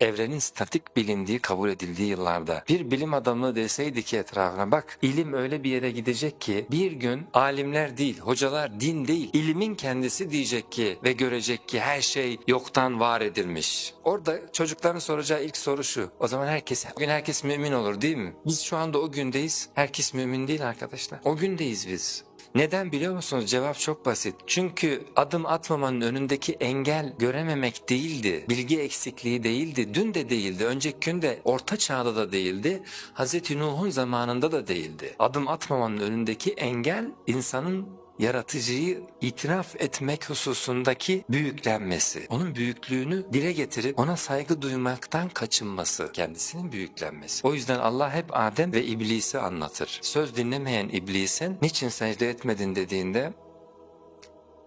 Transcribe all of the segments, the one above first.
evrenin statik bilindiği kabul edildiği yıllarda bir bilim adamı deseydi ki etrafına bak ilim öyle bir yere gidecek ki bir gün alimler değil, hocalar, din değil, ilimin kendisi diyecek ki ve görecek ki her şey yoktan var edilmiş. Orada çocukların soracağı ilk soru şu. O zaman herkes, bugün herkes mümin olur değil mi? Biz şu anda o gündeyiz. Herkes mümin değil arkadaşlar. O gündeyiz biz. Neden biliyor musunuz? Cevap çok basit. Çünkü adım atmamanın önündeki engel görememek değildi. Bilgi eksikliği değildi. Dün de değildi. Önceki gün de orta çağda da değildi. Hazreti Nuh'un zamanında da değildi. Adım atmamanın önündeki engel insanın yaratıcıyı itiraf etmek hususundaki büyüklenmesi. Onun büyüklüğünü dile getirip ona saygı duymaktan kaçınması. Kendisinin büyüklenmesi. O yüzden Allah hep Adem ve iblisi anlatır. Söz dinlemeyen iblisin niçin secde etmedin dediğinde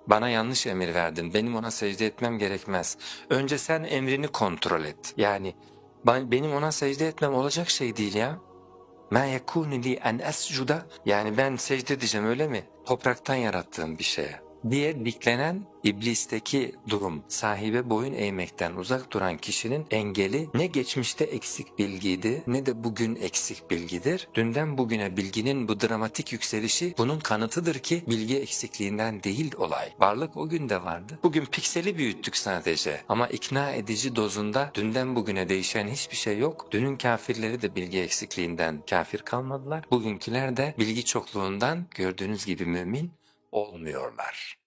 bana yanlış emir verdin. Benim ona secde etmem gerekmez. Önce sen emrini kontrol et. Yani ben, benim ona secde etmem olacak şey değil ya. Ma yekunu li en escuda yani ben secde edeceğim öyle mi? Topraktan yarattığım bir şeye diye diklenen iblisteki durum sahibe boyun eğmekten uzak duran kişinin engeli ne geçmişte eksik bilgiydi ne de bugün eksik bilgidir. Dünden bugüne bilginin bu dramatik yükselişi bunun kanıtıdır ki bilgi eksikliğinden değil olay. Varlık o gün de vardı. Bugün pikseli büyüttük sadece ama ikna edici dozunda dünden bugüne değişen hiçbir şey yok. Dünün kafirleri de bilgi eksikliğinden kafir kalmadılar. Bugünküler de bilgi çokluğundan gördüğünüz gibi mümin olmuyorlar.